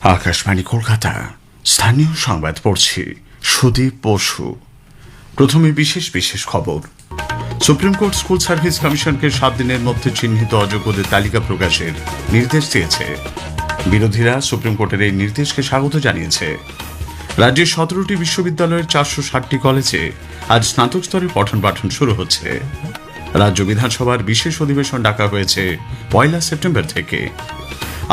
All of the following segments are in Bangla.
আকাশবাণী কলকাতা। স্থানীয় সংবাদ পড়ছি সুদীপ বসু। প্রথমে বিশেষ বিশেষ খবর। সুপ্রিম কোর্ট স্কুল সার্ভিস কমিশনকে সাত দিনের মধ্যে চিহ্নিত অযোগ্যদের তালিকা প্রকাশের নির্দেশ দিয়েছে। বিরোধীরা সুপ্রিম কোর্টের এই নির্দেশকে স্বাগত জানিয়েছে। রাজ্যের সতেরোটি বিশ্ববিদ্যালয়ের চারশো ষাটটি কলেজে আজ স্নাতক স্তরে পঠন পাঠন শুরু হচ্ছে। রাজ্য বিধানসভার বিশেষ অধিবেশন ডাকা হয়েছে পয়লা সেপ্টেম্বর থেকে।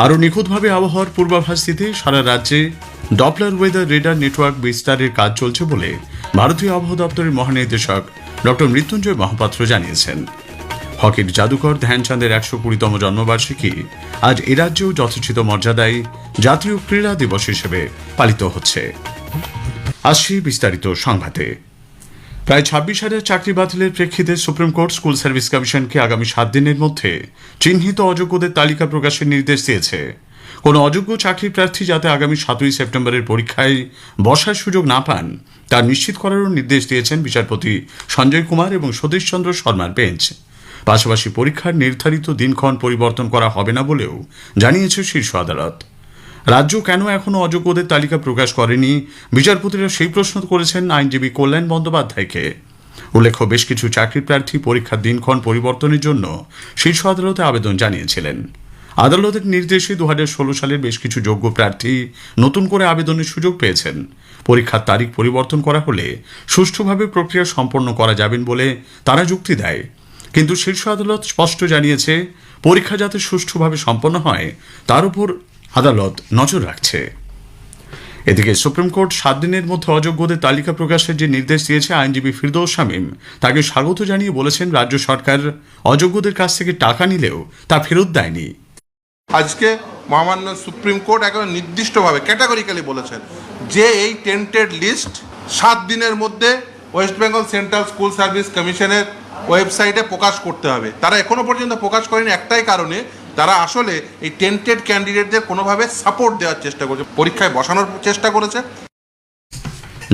আরও নিখুঁতভাবে আবহাওয়ার পূর্বাভাস দিতে সারা রাজ্যে ডপলার ওয়েদার রেডার নেটওয়ার্ক বিস্তারের কাজ চলছে বলে ভারতীয় আবহাওয়া দপ্তরের মহানির্দেশক ডক্টর মৃত্যুঞ্জয় মহাপাত্র জানিয়েছেন। হকির জাদুকর ধ্যানচাঁদের একশো কুড়িতম জন্মবার্ষিকী আজ এ রাজ্যেও যথোচিত মর্যাদায় জাতীয় ক্রীড়া দিবস হিসেবে পালিত হচ্ছে। আসছি বিস্তারিত সংবাদে। প্রায় ছাব্বিশ হাজার চাকরি বাতিলের প্রেক্ষিতে সুপ্রিম কোর্ট স্কুল সার্ভিস কমিশনকে আগামী সাত দিনের মধ্যে চিহ্নিত অযোগ্যদের তালিকা প্রকাশের নির্দেশ দিয়েছে। কোনো অযোগ্য চাকরি প্রার্থী যাতে আগামী সাতই সেপ্টেম্বরের পরীক্ষায় বসার সুযোগ না পান, তা নিশ্চিত করারও নির্দেশ দিয়েছেন বিচারপতি সঞ্জয় কুমার এবং সতীশচন্দ্র শর্মার বেঞ্চ। পাশাপাশি পরীক্ষার নির্ধারিত দিনক্ষণ পরিবর্তন করা হবে না বলেও জানিয়েছে শীর্ষ আদালত। রাজ্য কেন এখনও অযোগ্যদের তালিকা প্রকাশ করেনি? বিচারপতিরা সেই প্রশ্ন করেছেন আইনজীবী কল্যাণ বন্দ্যোপাধ্যায়কে। উল্লেখ্য, বেশ কিছু চাকরি প্রার্থী পরীক্ষার দিনক্ষণ পরিবর্তনের জন্য শীর্ষ আদালতে আবেদন জানিয়েছিলেন। আদালতের নির্দেশে দু হাজার ষোলো সালের বেশ কিছু যোগ্য প্রার্থী নতুন করে আবেদনের সুযোগ পেয়েছেন। পরীক্ষার তারিখ পরিবর্তন করা হলে সুষ্ঠুভাবে প্রক্রিয়া সম্পন্ন করা যাবেন বলে তারা যুক্তি দেয়। কিন্তু শীর্ষ আদালত স্পষ্ট জানিয়েছে, পরীক্ষা যাতে সুষ্ঠুভাবে সম্পন্ন হয়, তার উপর আদালত নজর রাখছে। এদিকে সুপ্রিম কোর্ট সাত দিনের মধ্যে অযোগ্যদের তালিকা প্রকাশের যে নির্দেশ দিয়েছে আইনজীবী ফিরদৌস শামীম, তাকে স্বাগত জানিয়ে বলেছেন রাজ্য সরকার অযোগ্যদের কাছ থেকে টাকা নিলেও তা ফেরত দেয়নি। আজকে মহামান্য সুপ্রিম কোর্ট একেবারে নির্দিষ্টভাবে, ক্যাটাগরিক্যালি বলেছেন যে এই টেন্টেড লিস্ট সাত দিনের মধ্যে West Bengal Central School Service কমিশনের ওয়েবসাইটে প্রকাশ করতে হবে। তারা এখনও পর্যন্ত প্রকাশ করেনি একটাই কারণে তারা আসলে এই টেন্টেড ক্যান্ডিডেটদের কোনোভাবে সাপোর্ট দেওয়ার চেষ্টা করছে, পরীক্ষায় বসানোর চেষ্টা করেছে।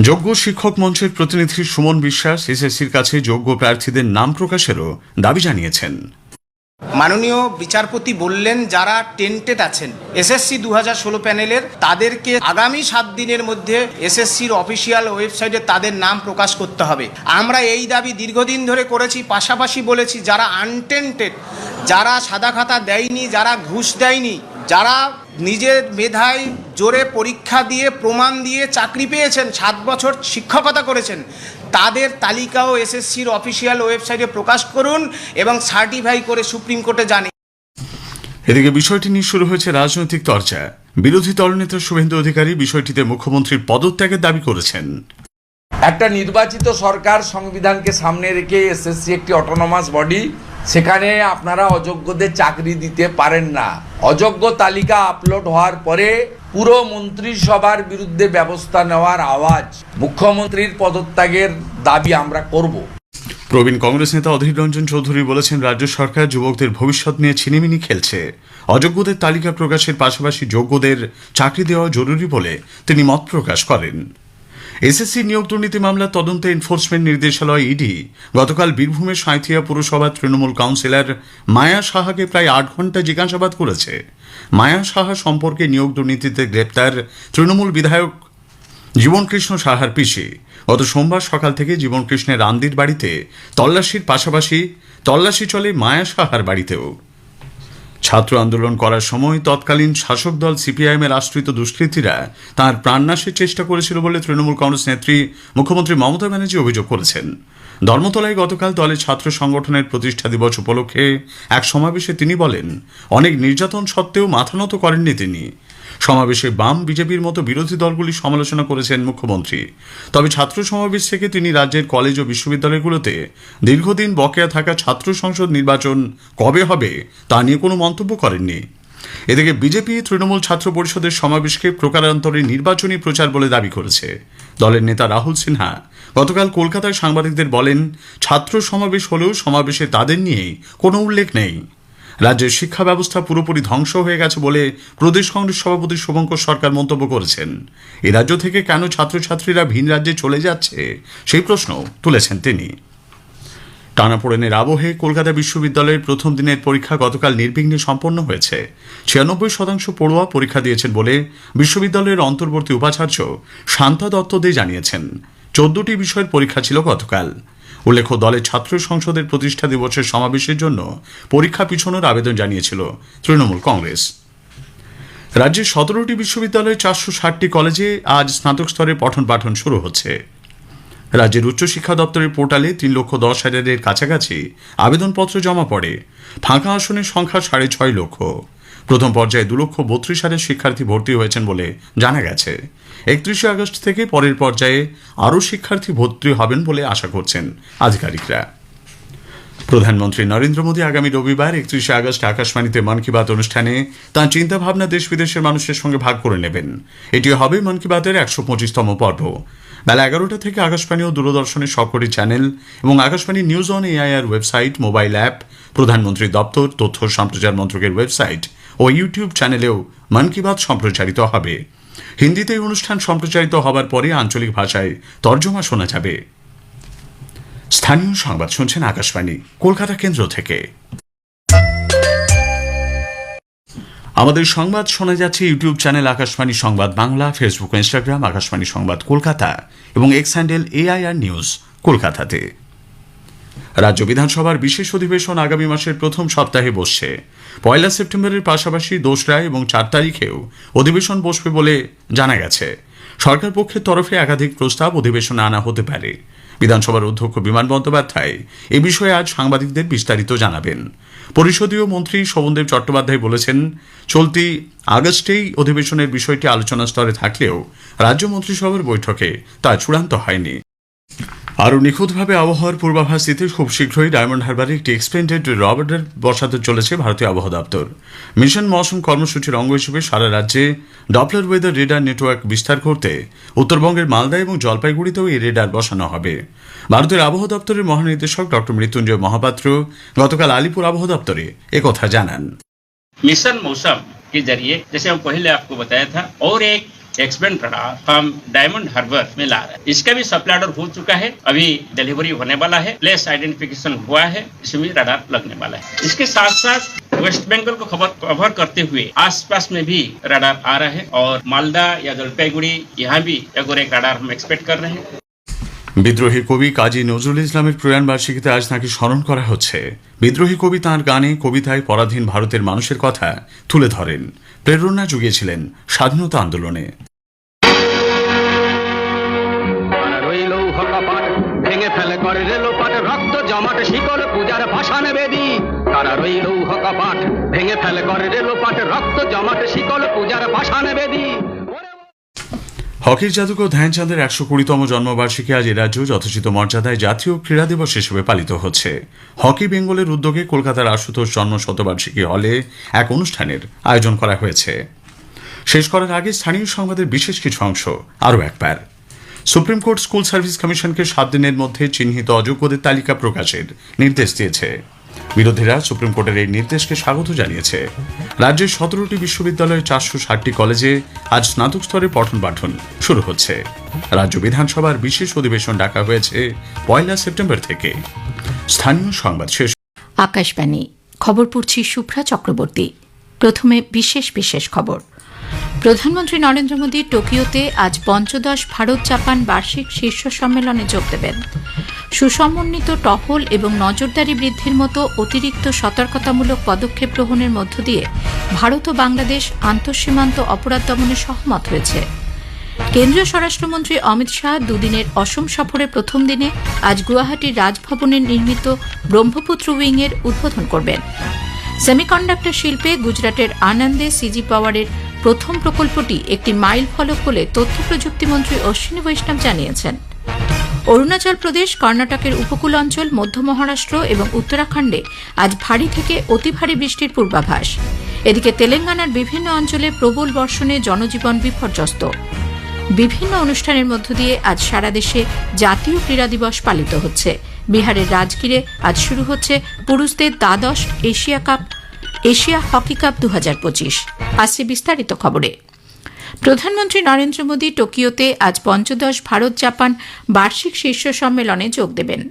যোগ্য শিক্ষক মঞ্চের প্রতিনিধি সুমন বিশ্বাস, এসএসসির কাছে যোগ্য প্রার্থীদের নাম প্রকাশেরও দাবি জানিয়েছেন। মাননীয় বিচারপতি বললেন, যারা টেন্টেড আছেন, এসএসসি দু হাজার ষোলো প্যানেলের, তাদেরকে আগামী সাত দিনের মধ্যে এসএসসির অফিসিয়াল ওয়েবসাইটে তাদের নাম প্রকাশ করতে হবে। আমরা এই দাবি দীর্ঘদিন ধরে করেছি, পাশাপাশি বলেছি, যারা আনটেন্টেড, যারা সাদা খাতা দেয়নি, যারা ঘুষ দেয়নি, যারা নিজের মেধায় জোরে পরীক্ষা দিয়ে, প্রমাণ দিয়ে চাকরি পেয়েছেন, সাত বছর শিক্ষকতা করেছেন তাদের তালিকাও এসএসসির অফিসিয়াল ওয়েবসাইটে প্রকাশ করুন এবং সার্টিফাই করে সুপ্রিম কোর্টে জানিয়ে এদিকে বিষয়টি নিয়ে শুরু হয়েছে রাজনৈতিক চর্চা। বিরোধী দলনেতা শুভেন্দু অধিকারী বিষয়টিতে মুখ্যমন্ত্রীর পদত্যাগের দাবি করেছেন। একটা নির্বাচিত সরকার সংবিধানকে সামনে রেখে এসএসসি একটি অটোনমাস বডি সেখানে আপনারা অযোগ্যদের চাকরি দিতে পারেন না। অযোগ্য তালিকা আপলোড হওয়ার পরে পুরো মন্ত্রিসভার বিরুদ্ধে ব্যবস্থা নেওয়ার আওয়াজ মুখ্যমন্ত্রীর পদত্যাগের দাবি আমরা করব। প্রবীণ কংগ্রেস নেতা অধীর রঞ্জন চৌধুরী বলেছেন, রাজ্য সরকার যুবকদের ভবিষ্যৎ নিয়ে ছিনিমিনি খেলছে। অযোগ্যদের তালিকা প্রকাশের পাশাপাশি যোগ্যদের চাকরি দেওয়া জরুরি বলে তিনি মত প্রকাশ করেন। এসএসসি নিয়োগ দুর্নীতি মামলার তদন্তে এনফোর্সমেন্ট নির্দেশালয় ইডি। গতকাল বীরভূমের সাঁথিয়া পুরসভার তৃণমূল কাউন্সিলর মায়া সাহাকে প্রায় আট ঘণ্টা জিজ্ঞাসাবাদ করেছে। মায়া সাহা সম্পর্কে নিয়োগ দুর্নীতিতে গ্রেপ্তার তৃণমূল বিধায়ক জীবনকৃষ্ণ সাহার পিসি। গত সোমবার সকাল থেকে জীবনকৃষ্ণের রান্দির বাড়িতে তল্লাশির পাশাপাশি তল্লাশি চলে মায়া সাহার বাড়িতেও। ছাত্র আন্দোলন করার সময় তৎকালীন শাসক দল সিপিআইএম এর আশ্রিত দুষ্কৃতীরা তাঁর প্রাণনাশের চেষ্টা করেছিল বলে তৃণমূল কংগ্রেস নেত্রী মুখ্যমন্ত্রী মমতা ব্যানার্জি অভিযোগ করেছেন। ধর্মতলায় গতকাল দলের ছাত্র সংগঠনের প্রতিষ্ঠা দিবস উপলক্ষে এক সমাবেশে তিনি বলেন, অনেক নির্যাতন সত্ত্বেও মাথা নত করেননি তিনি। সমাবেশে বাম বিজেপির মতো বিরোধী দলগুলি সমালোচনা করেছেন মুখ্যমন্ত্রী। তবে ছাত্র সমাবেশ থেকে তিনি রাজ্যের কলেজ ও বিশ্ববিদ্যালয়গুলোতে দীর্ঘদিন বকেয়া থাকা ছাত্র সংসদ নির্বাচন কবে হবে তা নিয়ে কোনো মন্তব্য করেননি। এদিকে বিজেপি তৃণমূল ছাত্র পরিষদের সমাবেশকে প্রকারান্তরে নির্বাচনী প্রচার বলে দাবি করেছে। দলের নেতা রাহুল সিনহা গতকাল কলকাতায় সাংবাদিকদের বলেন, ছাত্র সমাবেশ হলেও সমাবেশে তাদের নিয়েই কোনো উল্লেখ নেই। রাজ্যের শিক্ষা ব্যবস্থা পুরোপুরি ধ্বংস হয়ে গেছে বলে প্রদেশ কংগ্রেস সভাপতি শুভঙ্কর সরকার মন্তব্য করেছেন। এ রাজ্য থেকে কেন ছাত্রছাত্রীরা ভিন রাজ্যে চলে যাচ্ছে? সেই প্রশ্ন তুলেছেন তিনি। টানাপোড়েনের আবহে কলকাতা বিশ্ববিদ্যালয়ের প্রথম দিনের পরীক্ষা গতকাল নির্বিঘ্নে সম্পন্ন হয়েছে। ছিয়ানব্বই শতাংশ পড়ুয়া পরীক্ষা দিয়েছেন বলে বিশ্ববিদ্যালয়ের অন্তর্বর্তী উপাচার্য শান্তা দত্ত দে জানিয়েছেন। চোদ্দটি বিষয়ের পরীক্ষা ছিল গতকাল। উল্লেখ্য, দলের ছাত্র সংসদের প্রতিষ্ঠা দিবসের সমাবেশের জন্য পরীক্ষা পিছনোর আবেদন জানিয়েছিল তৃণমূল কংগ্রেস। রাজ্যের সতেরোটি বিশ্ববিদ্যালয়ে চারশো ষাটটি কলেজে আজ স্নাতক স্তরে পঠন পাঠন শুরু হচ্ছে। রাজ্যের উচ্চশিক্ষা দপ্তরের পোর্টালে তিন লক্ষ দশ হাজারের কাছাকাছি আবেদনপত্র জমা পড়ে। ফাঁকা আসনের সংখ্যা সাড়ে ছয় লক্ষ। প্রথম পর্যায়ে দু লক্ষ বত্রিশ হাজার শিক্ষার্থী ভর্তি হয়েছেন বলে জানা গেছে। একত্রিশে আগস্ট থেকে পরের পর্যায়ে আরও শিক্ষার্থী ভর্তি হবেন বলে আশা করছেন আধিকারিকরা। প্রধানমন্ত্রী নরেন্দ্র মোদী আগামী রবিবার একত্রিশে আগস্ট আকাশবাণীতে মন কি বাত অনুষ্ঠানে তাঁর চিন্তাভাবনা দেশ বিদেশের মানুষের সঙ্গে ভাগ করে নেবেন। এটি হবে মন কি বাতের একশো পঁচিশতম পর্ব। বেলা এগারোটা থেকে আকাশবাণী ও দূরদর্শনের সবকটি চ্যানেল এবং Akashvani news on AIR website, mobile app, প্রধানমন্ত্রী দপ্তর, তথ্য সম্প্রচার মন্ত্রকের ওয়েবসাইট ও ইউটিউব চ্যানেলেও মন কি বাত সম্প্রচারিত হবে। হিন্দিতে এই অনুষ্ঠান সম্প্রচারিত হবার পরে আঞ্চলিক ভাষায় তর্জমা শোনা যাবে। স্থানীয় সংবাদ শুনছেন আকাশবাণী, কলকাতা কেন্দ্র থেকে। আমাদের সংবাদ শোনা যাচ্ছে ইউটিউব চ্যানেল আকাশবাণী সংবাদ বাংলা, ফেসবুক, ইনস্টাগ্রাম, আকাশবাণী সংবাদ কলকাতা এবং এক্স হ্যান্ডেল এআইআর নিউজ কলকাতাতে। রাজ্য বিধানসভার বিশেষ অধিবেশন আগামী মাসের প্রথম সপ্তাহে বসছে। পয়লা সেপ্টেম্বরের পাশাপাশি দোসরা এবং চার তারিখেও অধিবেশন বসবে বলে জানা গেছে। সরকার পক্ষের তরফে একাধিক প্রস্তাব অধিবেশনে আনা হতে পারে। বিধানসভার অধ্যক্ষ বিমান বন্দ্যোপাধ্যায় এ বিষয়ে আজ সাংবাদিকদের বিস্তারিত জানাবেন। পরিষদীয় মন্ত্রী শোভনদেব চট্টোপাধ্যায় বলেছেন, চলতি আগস্টেই অধিবেশনের বিষয়টি আলোচনা স্তরে থাকলেও রাজ্য মন্ত্রিসভার বৈঠকে তা চূড়ান্ত হয়নি। আরও নিখুঁতভাবে আবহাওয়ার পূর্বাভাস দিতে খুব শীঘ্রই ডায়মন্ড হারবারে একটি এক্সপেন্ডেড রবার্টার বসাতে চলেছে ভারতীয় আবহাওয়া দপ্তর মিশন মৌসুম কর্মসূচির অঙ্গ হিসেবে সারা রাজ্যে ডপলার ওয়েদার রেডার নেটওয়ার্ক বিস্তার করতে উত্তরবঙ্গের মালদা এবং জলপাইগুড়িতেও এই রেডার বসানো হবে ভারতের আবহাওয়া দপ্তরের মহানির্দেশক ডক্টর মৃত্যুঞ্জয় মহাপাত্র গতকাল আলিপুর আবহাওয়া দপ্তরে একথা জানান मिशन मौसम के जरिए जैसे हम पहले आपको बताया था और एक एक्सपेंड रडार हम डायमंड हार्बर में ला रहे हैं। इसका भी सप्लाई ऑर्डर हो चुका है, अभी डिलीवरी होने वाला है प्लेस आइडेंटिफिकेशन हुआ है, इसमें भी रडार लगने वाला है। इसके साथ साथ वेस्ट बंगाल को खबर कवर करते हुए आसपास में भी रडार आ रहा है, और मालदा या जलपाईगुड़ी यहाँ भी एक और एक रडार हम एक्सपेक्ट कर रहे हैं। বিদ্রোহী কবি কাজী নজরুল ইসলামের প্রয়াণ বার্ষিকীতে আজ তাঁকে স্মরণ করা হচ্ছে। বিদ্রোহী কবি তাঁর গানে কবিতায় পরাধীন ভারতের মানুষের কথা তুলে ধরেন। প্রেরণা জুগিয়েছিলেন স্বাধীনতা আন্দোলনে। ভেঙে ফেলে করে রেলোপাট রক্ত জমাট শিকল পূজার ভাষানে বেদি। তারা রইল কপাট ভেঙে ফেলে করে রেলোপাট রক্ত জমাট শিকল পূজার ভাষানে বেদি। হকির জাদুকর ধ্যানচাঁদের একশো কুড়িতম জন্মবার্ষিকী আজ রাজ্য যথোচিত মর্যাদায় জাতীয় ক্রীড়া দিবস হিসেবে পালিত হচ্ছে। হকি বেঙ্গলের উদ্যোগে কলকাতার আশুতোষ জন্ম শতবার্ষিকী হলে এক অনুষ্ঠানের আয়োজন করা হয়েছে। শেষ করার আগে স্থানীয় সংবাদের বিশেষ কিছু অংশ আরও একবার। সুপ্রিম কোর্ট স্কুল সার্ভিস কমিশনকে সাত দিনের মধ্যে চিহ্নিত অযোগ্যদের তালিকা প্রকাশের নির্দেশ দিয়েছে। বিরোধীরা সুপ্রিম কোর্টের এই নির্দেশকে স্বাগত জানিয়েছে। রাজ্যের সতেরোটি বিশ্ববিদ্যালয়ের চারশো ষাটটি কলেজে আজ স্নাতক স্তরে পঠন পাঠন শুরু হচ্ছে। রাজ্য বিধানসভার বিশেষ অধিবেশন ডাকা হয়েছে পয়লা সেপ্টেম্বর থেকে। স্থানীয় সংবাদ শেষ। আকাশবাণী, খবর পড়ছি শুভ্রা চক্রবর্তী। প্রথমে বিশেষ বিশেষ খবর। প্রধানমন্ত্রী নরেন্দ্র মোদী টোকিওতে আজ পঞ্চদশ ভারত জাপান বার্ষিক শীর্ষ সম্মেলনে যোগ দেবেন। সুসমন্বিত টহল এবং নজরদারি বৃদ্ধির মতো অতিরিক্ত সতর্কতামূলক পদক্ষেপ গ্রহণের মধ্য দিয়ে ভারত ও বাংলাদেশ আন্তঃসীমান্ত অপরাধ দমনে সহমত হয়েছে। কেন্দ্রীয় স্বরাষ্ট্রমন্ত্রী অমিত শাহ দুদিনের অসম সফরের প্রথম দিনে আজ গুয়াহাটির রাজভবনে নির্মিত ব্রহ্মপুত্র উইং এর উদ্বোধন করবেন। সেমিকন্ডাক্টর শিল্পে গুজরাটের আনন্দে সিজি পাওয়ারের প্রথম প্রকল্পটি একটি মাইল ফলক বলে তথ্য প্রযুক্তিমন্ত্রী অশ্বিনী বৈষ্ণব জানিয়েছেন। অরুণাচল প্রদেশ, কর্ণাটকের উপকূল অঞ্চল, মধ্য মহারাষ্ট্র এবং উত্তরাখণ্ডে আজ ভারী থেকে অতি ভারী বৃষ্টির পূর্বাভাস। এদিকে তেলেঙ্গানার বিভিন্ন অঞ্চলে প্রবল বর্ষণে জনজীবন বিপর্যস্ত। বিভিন্ন অনুষ্ঠানের মধ্য দিয়ে আজ সারা দেশে জাতীয় ক্রীড়া দিবস পালিত হচ্ছে। বিহারের রাজগীরে আজ শুরু হচ্ছে পুরুষদের দ্বাদশ Asia cup, Asia hockey cup দু হাজার পঁচিশ আসছে বিস্তারিত খবরে। প্রধানমন্ত্রী নরেন্দ্র মোদী টোকিওতে আজ পঞ্চদশ ভারত জাপান বার্ষিক শীর্ষ সম্মেলনে যোগ দেবেন।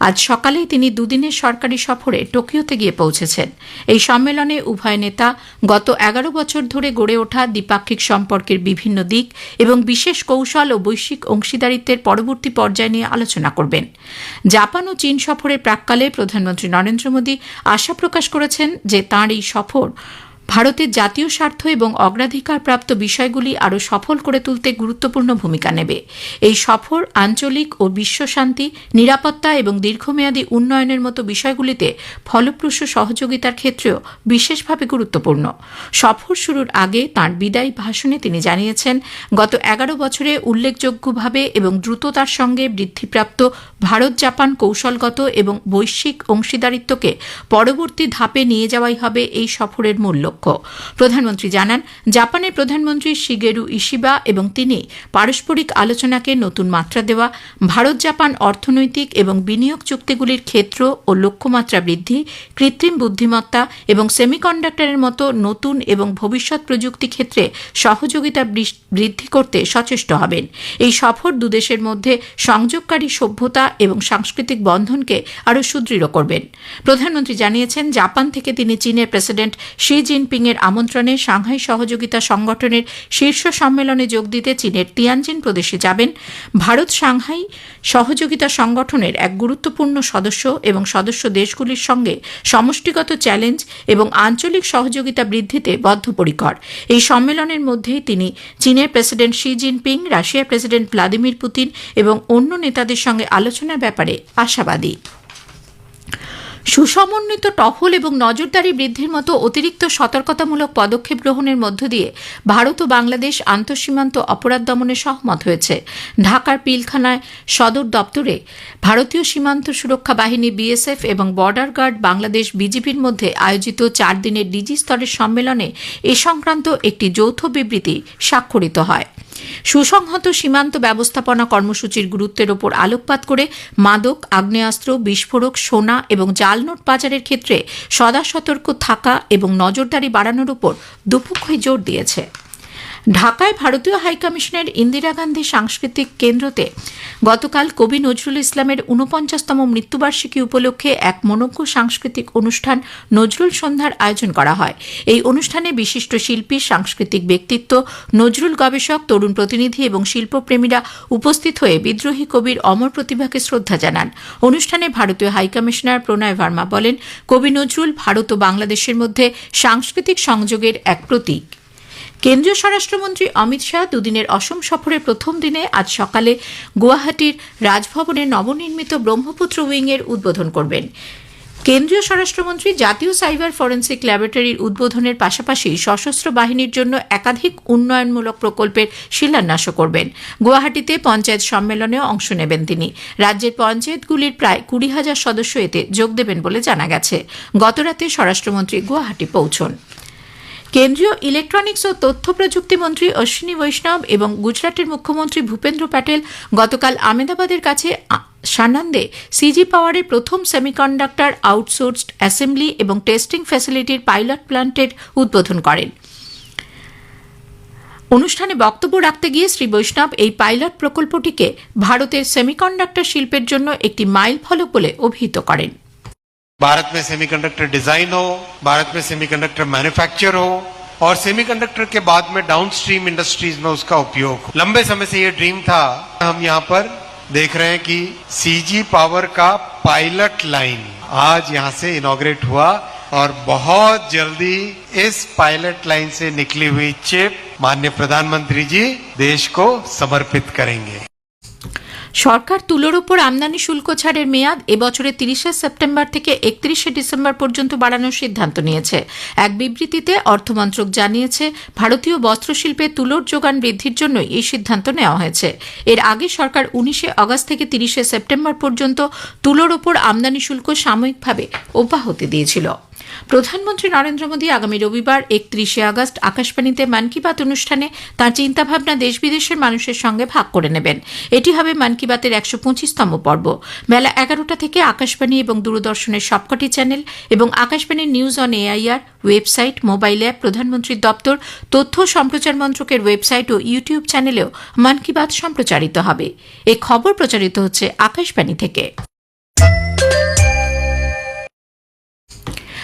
আজ সকালেই তিনি দুদিনের সরকারি সফরে টোকিওতে গিয়ে পৌঁছেছেন। এই সম্মেলনে উভয় নেতা গত এগারো বছর ধরে গড়ে ওঠা দ্বিপাক্ষিক সম্পর্কের বিভিন্ন দিক এবং বিশেষ কৌশল ও বৈশ্বিক অংশীদারিত্বের পরবর্তী পর্যায় নিয়ে আলোচনা করবেন। জাপান ও চীন সফরের প্রাক্কালে প্রধানমন্ত্রী নরেন্দ্র মোদী আশা প্রকাশ করেছেন যে তাঁর এই সফর ভারতের জাতীয় স্বার্থ এবং অগ্রাধিকারপ্রাপ্ত বিষয়গুলি আরও সফল করে তুলতে গুরুত্বপূর্ণ ভূমিকা নেবে। এই সফর আঞ্চলিক ও বিশ্বশান্তি নিরাপত্তা এবং দীর্ঘমেয়াদী উন্নয়নের মতো বিষয়গুলিতে ফলপ্রসূ সহযোগিতার ক্ষেত্রেও বিশেষভাবে গুরুত্বপূর্ণ। সফর শুরুর আগে তাঁর বিদায়ী ভাষণে তিনি জানিয়েছেন, গত এগারো বছরে উল্লেখযোগ্যভাবে এবং দ্রুততার সঙ্গে বৃদ্ধিপ্রাপ্ত ভারত জাপান কৌশলগত এবং বৈশ্বিক অংশীদারিত্বকে পরবর্তী ধাপে নিয়ে যাওয়াই হবে এই সফরের মূল লক্ষ্য প্রধানমন্ত্রী জানান, জাপানের প্রধানমন্ত্রী শিগেরু ইশিবা এবং তিনি পারস্পরিক আলোচনাকে নতুন মাত্রা দেওয়া, ভারত, জাপান অর্থনৈতিক এবং বিনিয়োগ চুক্তিগুলির ক্ষেত্র ও লক্ষ্যমাত্রা বৃদ্ধি, কৃত্রিম বুদ্ধিমত্তা এবং সেমিকন্ডাক্টরের মতো নতুন এবং ভবিষ্যৎ প্রযুক্তি ক্ষেত্রে সহযোগিতা বৃদ্ধি করতে সচেষ্ট হবেন। এই সফর দুদেশের মধ্যে সংযোগকারী সভ্যতা এবং সাংস্কৃতিক বন্ধনকে আরও সুদৃঢ় করবেন। প্রধানমন্ত্রী জানিয়েছেন, জাপান থেকে তিনি চীনের প্রেসিডেন্ট শি জিনপিং এর আমন্ত্রণে সাংহাই সহযোগিতা সংগঠনের শীর্ষ সম্মেলনে যোগ দিতে চীনের তিয়ানজিন প্রদেশে যাবেন। ভারত সাংহাই সহযোগিতা সংগঠনের এক গুরুত্বপূর্ণ সদস্য এবং সদস্য দেশগুলির সঙ্গে সমষ্টিগত চ্যালেঞ্জ এবং আঞ্চলিক সহযোগিতা বৃদ্ধিতে বদ্ধপরিকর। এই সম্মেলনের মধ্যেই তিনি চীনের প্রেসিডেন্ট শি জিনপিং, রাশিয়ার প্রেসিডেন্ট ভ্লাদিমির পুতিন এবং অন্য নেতাদের সঙ্গে আলোচনার ব্যাপারে আশাবাদী। সুসমন্বিত টহল এবং নজরদারি বৃদ্ধির মতো অতিরিক্ত সতর্কতামূলক পদক্ষেপ গ্রহণের মধ্য দিয়ে ভারত ও বাংলাদেশ আন্তঃসীমান্ত অপরাধ দমনে সহমত হয়েছে। ঢাকার পিলখানায় সদর দপ্তরে ভারতীয় সীমান্ত সুরক্ষা বাহিনী বিএসএফ এবং বর্ডার গার্ড বাংলাদেশ বিজিবির মধ্যে আয়োজিত চার দিনের ডিজি স্তরের সম্মেলনে এ সংক্রান্ত একটি যৌথ বিবৃতি স্বাক্ষরিত হয়। সুসংহত সীমান্ত ব্যবস্থাপনা কর্মসূচির গুরুত্বের ওপর আলোকপাত করে মাদক, আগ্নেয়াস্ত্র, বিস্ফোরক, সোনা এবং জাল নোট পাচারের ক্ষেত্রে সদা সতর্ক থাকা এবং নজরদারি বাড়ানোর উপর দুপক্ষই জোর দিয়েছে। ঢাকায় ভারতীয় হাইকমিশনের ইন্দিরা গান্ধী সাংস্কৃতিক কেন্দ্রতে গতকাল কবি নজরুল ইসলামের ঊনপঞ্চাশতম মৃত্যুবার্ষিকী উপলক্ষে এক মনজ্ঞ সাংস্কৃতিক অনুষ্ঠান নজরুল সন্ধ্যার আয়োজন করা হয়। এই অনুষ্ঠানে বিশিষ্ট শিল্পী, সাংস্কৃতিক ব্যক্তিত্ব, নজরুল গবেষক, তরুণ প্রতিনিধি এবং শিল্পপ্রেমীরা উপস্থিত হয়ে বিদ্রোহী কবির অমর প্রতিভাকে শ্রদ্ধা জানান। অনুষ্ঠানে ভারতীয় হাইকমিশনার প্রণয় ভার্মা বলেন, কবি নজরুল ভারত ও বাংলাদেশের মধ্যে সাংস্কৃতিক সংযোগের এক প্রতীক। কেন্দ্রীয় স্বরাষ্ট্রমন্ত্রী অমিত শাহ দুদিনের অসম সফরের প্রথম দিনে আজ সকালে গুয়াহাটির রাজভবনে নবনির্মিত ব্রহ্মপুত্র উইংয়ের উদ্বোধন করবেন। কেন্দ্রীয় স্বরাষ্ট্রমন্ত্রী জাতীয় সাইবার ফরেন্সিক ল্যাবরেটরির উদ্বোধনের পাশাপাশি সশস্ত্র বাহিনীর জন্য একাধিক উন্নয়নমূলক প্রকল্পের শিলান্যাসও করবেন। গুয়াহাটিতে পঞ্চায়েত সম্মেলনে অংশ নেবেন তিনি। রাজ্যের পঞ্চায়েতগুলির প্রায় কুড়ি হাজার সদস্য এতে যোগ দেবেন বলে জানা গেছে। গতরাতে স্বরাষ্ট্রমন্ত্রী গুয়াহাটি পৌঁছন। কেন্দ্রীয় ইলেকট্রনিক্স ও তথ্য প্রযুক্তি মন্ত্রী অশ্বিনী বৈষ্ণব এবং গুজরাটের মুখ্যমন্ত্রী ভূপেন্দ্র প্যাটেল গতকাল আমেদাবাদের কাছে সানন্দে সিজি পাওয়ারের প্রথম সেমিকন্ডাক্টর আউটসোর্সড অ্যাসেম্বলি এবং টেস্টিং ফ্যাসিলিটির পাইলট প্ল্যান্টের উদ্বোধন করেন। অনুষ্ঠানে বক্তব্য রাখতে গিয়ে শ্রী বৈষ্ণব এই পাইলট প্রকল্পটিকে ভারতের সেমিকন্ডাক্টর শিল্পের জন্য একটি মাইল ফলক বলে অভিহিত করেন। भारत में सेमीकंडक्टर डिज़ाइन हो, भारत में सेमीकंडक्टर मैन्युफैक्चर हो, और सेमीकंडक्टर के बाद में डाउनस्ट्रीम इंडस्ट्रीज़ में उसका उपयोग लंबे समय से ये ड्रीम था। हम यहाँ पर देख रहे हैं कि सीजी पावर का पायलट लाइन आज यहाँ से इनोग्रेट हुआ और बहुत जल्दी इस पायलट लाइन से निकली हुई चिप माननीय प्रधानमंत्री जी देश को समर्पित करेंगे। সরকার তুলোর ওপর আমদানি শুল্ক ছাড়ের মেয়াদ এবছরের তিরিশে সেপ্টেম্বর থেকে একত্রিশে ডিসেম্বর পর্যন্ত বাড়ানোর সিদ্ধান্ত নিয়েছে। এক বিবৃতিতে অর্থমন্ত্রক জানিয়েছে, ভারতীয় বস্ত্রশিল্পে তুলোর যোগান বৃদ্ধির জন্য এই সিদ্ধান্ত নেওয়া হয়েছে। এর আগে সরকার উনিশে আগস্ট থেকে তিরিশে সেপ্টেম্বর পর্যন্ত তুলোর ওপর আমদানি শুল্ক সাময়িকভাবে অব্যাহতি দিয়েছিল। প্রধানমন্ত্রী নরেন্দ্র মোদী আগামী রবিবার একত্রিশে আগস্ট আকাশবাণীতে মন কি বাত অনুষ্ঠানে তাঁর চিন্তাভাবনা দেশ বিদেশের মানুষের সঙ্গে ভাগ করে নেবেন। এটি হবে মন কি বাতের একশো পঁচিশতম পর্ব। বেলা এগারোটা থেকে আকাশবাণী এবং দূরদর্শনের সবকটি চ্যানেল এবং আকাশবাণীর news on AIR, website, mobile app, প্রধানমন্ত্রীর দপ্তর, তথ্য সম্প্রচার মন্ত্রকের ওয়েবসাইট ও ইউটিউব চ্যানেলেও মন কি বাত সম্প্রচারিত হবে। এ খবর প্রচারিত হচ্ছে আকাশবাণী থেকে।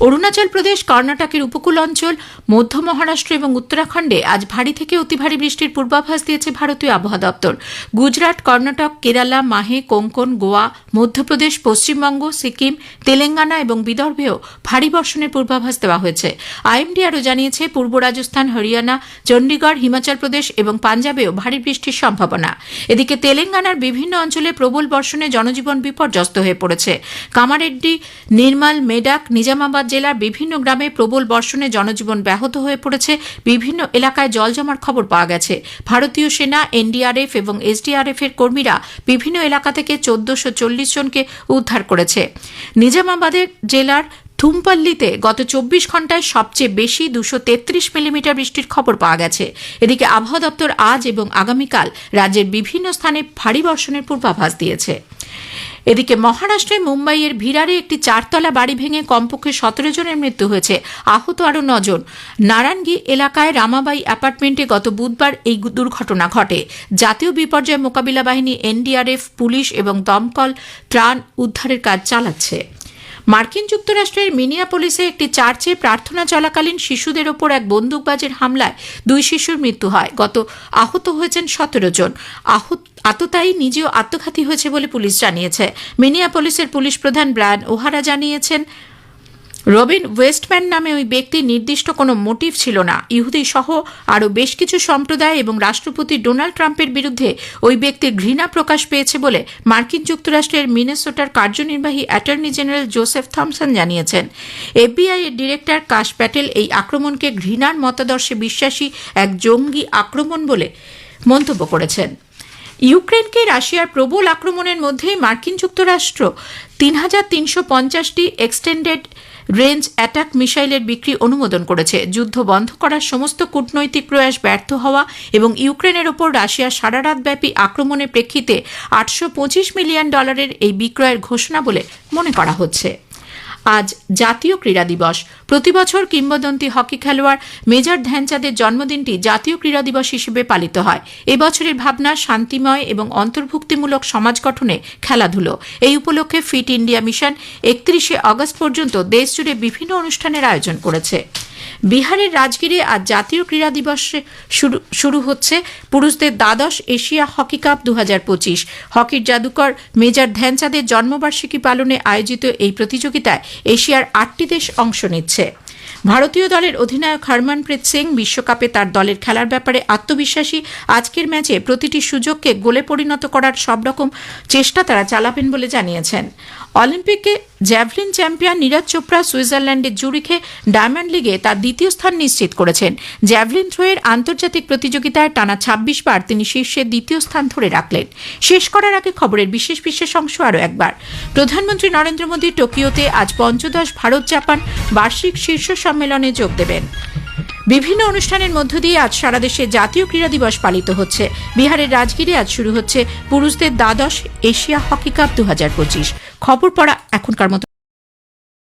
অরুণাচল প্রদেশ, কর্ণাটকের উপকূল অঞ্চল, মধ্য মহারাষ্ট্র এবং উত্তরাখণ্ডে আজ ভারী থেকে অতি ভারী বৃষ্টির পূর্বাভাস দিয়েছে ভারতীয় আবহাওয়া দপ্তর। গুজরাট, কর্ণাটক, কেরালা, মাহে, কোঙ্কন, গোয়া, মধ্যপ্রদেশ, পশ্চিমবঙ্গ, সিকিম, তেলেঙ্গানা এবং বিদর্ভেও ভারী বর্ষণের পূর্বাভাস দেওয়া হয়েছে। আইএমডি আরও জানিয়েছে, পূর্ব রাজস্থান, হরিয়ানা চণ্ডীগড় হিমাচল প্রদেশ এবং পাঞ্জাবেও ভারী বৃষ্টির সম্ভাবনা। এদিকে তেলেঙ্গানার বিভিন্ন অঞ্চলে প্রবল বর্ষণে জনজীবন বিপর্যস্ত হয়ে পড়েছে। কামারেড্ডি, নির্মাল মেডাক নিজামাবাদ জেলার বিভিন্ন গ্রামে প্রবল বর্ষণে জনজীবন ব্যাহত হয়ে পড়েছে। বিভিন্ন এলাকায় জল জমার খবর পাওয়া গেছে। ভারতীয় সেনা, এনডিআরএফ এবং এসডিআরএফ এর কর্মীরা বিভিন্ন এলাকা থেকে চোদ্দশো জনকে উদ্ধার করেছে। নিজামাবাদের জেলার থুমপল্লিতে গত চব্বিশ ঘন্টায় সবচেয়ে বেশি দুশো তেত্রিশ মিলিমিটার বৃষ্টির খবর পাওয়া গেছে। এদিকে আবহাওয়া দপ্তর আজ এবং আগামীকাল রাজ্যের বিভিন্ন স্থানে ভারী বর্ষণের পূর্বাভাস দিয়েছে। এদিকে মহারাষ্ট্রে মুম্বাইয়ের ভিরারে একটি চারতলা বাড়ি ভেঙে কমপক্ষে সতেরো জনের মৃত্যু হয়েছে। আহত আরও নজন। নারায়ণগি এলাকায় রামাবাই অ্যাপার্টমেন্টে গত বুধবার এই দুর্ঘটনা ঘটে। জাতীয় বিপর্যয় মোকাবিলা বাহিনী, এনডিআরএফ, পুলিশ এবং দমকল ত্রাণ উদ্ধারের কাজ চালাচ্ছে। মার্কিন যুক্তরাষ্ট্রের মিনিয়াপোলিসে একটি চার্চে প্রার্থনা চলাকালীন শিশুদের ওপর এক বন্দুকবাজের হামলায় দুই শিশুর মৃত্যু হয়। গত আহত হয়েছেন সতেরো জন। আহত, আততায়ী নিজেও আত্মঘাতী হয়েছে বলে পুলিশ জানিয়েছে। মিনিয়াপোলিসের পুলিশ প্রধান ব্রায়ান ওহারা জানিয়েছেন রবিন ওয়েস্টম্যান নামে ওই ব্যক্তির নির্দিষ্ট কোনো মোটিভ ছিল না। ইহুদি সহ আরও বেশ কিছু সম্প্রদায় এবং রাষ্ট্রপতি ডোনাল্ড ট্রাম্পের বিরুদ্ধে ওই ব্যক্তির ঘৃণা প্রকাশ পেয়েছে বলে মার্কিন যুক্তরাষ্ট্রের মিনেসোটার কার্যনির্বাহী অ্যাটর্নি জেনারেল জোসেফ থমসন জানিয়েছেন। এফবিআই এর ডিরেক্টর কাশ প্যাটেল এই আক্রমণকে ঘৃণার মতাদর্শে বিশ্বাসী এক জঙ্গি আক্রমণ বলে মন্তব্য করেছেন। ইউক্রেনকে রাশিয়ার প্রবল আক্রমণের মধ্যেই মার্কিন যুক্তরাষ্ট্র তিন হাজার তিনশো পঞ্চাশটি এক্সটেন্ডেড রেঞ্জ অ্যাটাক মিসাইলের বিক্রি অনুমোদন করেছে। যুদ্ধ বন্ধ করার সমস্ত কূটনৈতিক প্রয়াস ব্যর্থ হওয়া এবং ইউক্রেনের ওপর রাশিয়ার সারা রাতব্যাপী আক্রমণের প্রেক্ষিতে আটশো পঁচিশ মিলিয়ন ডলারের এই বিক্রয়ের ঘোষণা বলে মনে করা হচ্ছে। আজ জাতীয় ক্রীড়া দিবস। প্রতিবছর কিংবদন্তি হকি খেলোয়াড় মেজর ধ্যানচাঁদের জন্মদিনটি জাতীয় ক্রীড়া দিবস হিসেবে পালিত হয়। এবছরের ভাবনা শান্তিময় এবং অন্তর্ভুক্তিমূলক সমাজ গঠনে খেলাধুলো। এই উপলক্ষে ফিট ইন্ডিয়া মিশন একত্রিশে অগস্ট পর্যন্ত দেশজুড়ে বিভিন্ন অনুষ্ঠানের আয়োজন করেছে। বিহারের রাজগিরে আজ জাতীয় ক্রীড়া দিবসে শুরু শুরু হচ্ছে পুরুষদের দ্বাদশ এশিয়া হকি কাপ দু হাজার পঁচিশ। হকির জাদুকর মেজর ধ্যানচাঁদের জন্মবার্ষিকী পালনে আয়োজিত এই প্রতিযোগিতায় এশিয়ার আটটি দেশ অংশ নিচ্ছে। ভারতীয় দলের অধিনায়ক হরমনপ্রীত সিং বিশ্বকাপে তার দলের খেলার ব্যাপারে আত্মবিশ্বাসী। আজকের ম্যাচে প্রতিটি সুযোগকে গোলে পরিণত করার সব রকম চেষ্টা তারা চালাবেন বলে জানিয়েছেন। অলিম্পিকে জ্যাভলিন চ্যাম্পিয়ন নীরজ চোপড়া সুইজারল্যান্ডের জুরিখে ডায়মন্ড লিগে তার দ্বিতীয় স্থান নিশ্চিত করেছেন। জ্যাভলিন থ্রোয়ের আন্তর্জাতিক প্রতিযোগিতায় টানা ছাব্বিশ বার তিনি শীর্ষে দ্বিতীয় স্থান ধরে রাখলেন। শেষ করার আগে খবরের বিশেষ বিশেষ অংশ আরও একবার। প্রধানমন্ত্রী নরেন্দ্র মোদী টোকিওতে আজ পঞ্চদশ ভারত জাপান বার্ষিক শীর্ষ সম্মেলনে যোগ দেবেন। বিভিন্ন অনুষ্ঠানের মধ্য দিয়ে আজ সারা দেশে জাতীয় ক্রীড়া দিবস পালিত হচ্ছে। বিহারের রাজগিরে আজ শুরু হচ্ছে পুরুষদের দ্বাদশ এশিয়া হকি কাপ দু হাজার পঁচিশ। খবর পড়া এখনকার মতো